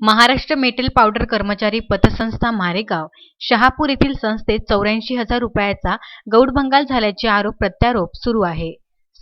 Maharashtra metal powder कर्मचारी पतसंस्था मारेगाव शहापूर येथील संस्थेत चौऱ्याऐंशी हजार रुपयाचा गौडबंगाल झाल्याचे आरोप प्रत्यारोप सुरू आहे.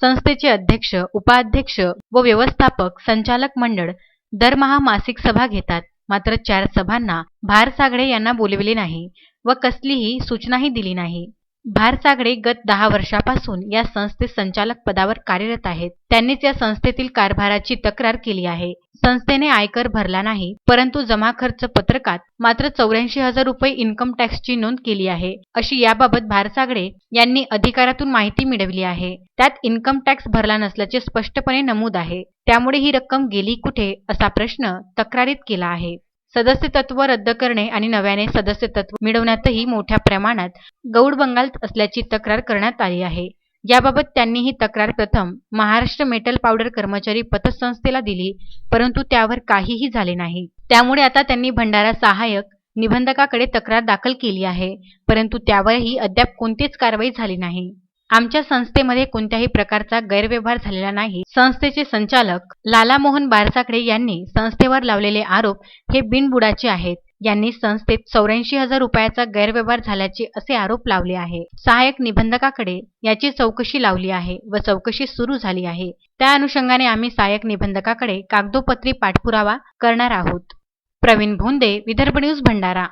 संस्थेचे अध्यक्ष उपाध्यक्ष व व्यवस्थापक संचालक मंडळ दरमहा मासिक सभा घेतात. मात्र चार सभांना भार सागडे यांना बोलविले नाही व कसलीही सूचनाही दिली नाही. भार सागडे गत दहा वर्षापासून या संस्थेत संचालक पदावर कार्यरत आहेत. त्यांनीच या संस्थेतील कारभाराची तक्रार केली आहे. संस्थेने आयकर भरला नाही परंतु जमा खर्च पत्रकात मात्र चौऱ्याऐंशी हजार रुपये इन्कम टॅक्सची नोंद केली आहे अशी याबाबत भारसागडे यांनी अधिकारातून माहिती मिळवली आहे. त्यात इन्कम टॅक्स भरला नसल्याचे स्पष्टपणे नमूद आहे. त्यामुळे ही रक्कम गेली कुठे असा प्रश्न तक्रारीत केला आहे. सदस्यतत्व रद्द करणे आणि नव्याने सदस्यतत्व मिळवण्यातही मोठ्या प्रमाणात गौड बंगाल असल्याची तक्रार करण्यात आली आहे. याबाबत त्यांनी ही तक्रार प्रथम महाराष्ट्र मेटल पावडर कर्मचारी पतसंस्थेला दिली परंतु त्यावर काहीही झाले नाही. त्यामुळे आता त्यांनी भंडारा सहाय्यक निबंधकाकडे तक्रार दाखल केली आहे परंतु त्यावरही अद्याप कोणतीच कारवाई झाली नाही. आमच्या संस्थेमध्ये कोणत्याही प्रकारचा गैरव्यवहार झालेला नाही. संस्थेचे संचालक लालामोहन बारसाकडे यांनी संस्थेवर लावलेले आरोप हे बिनबुडाचे आहेत. यांनी संस्थेत चौऱ्याऐंशी हजार रुपयाचा गैरव्यवहार झाल्याचे असे आरोप लावले आहे. सहाय्यक निबंधकाकडे याची चौकशी लावली आहे व चौकशी सुरू झाली आहे. त्या अनुषंगाने आम्ही सहाय्यक निबंधकाकडे कागदोपत्री पाठपुरावा करणार आहोत. प्रवीण भोंदे विदर्भ न्यूज भंडारा.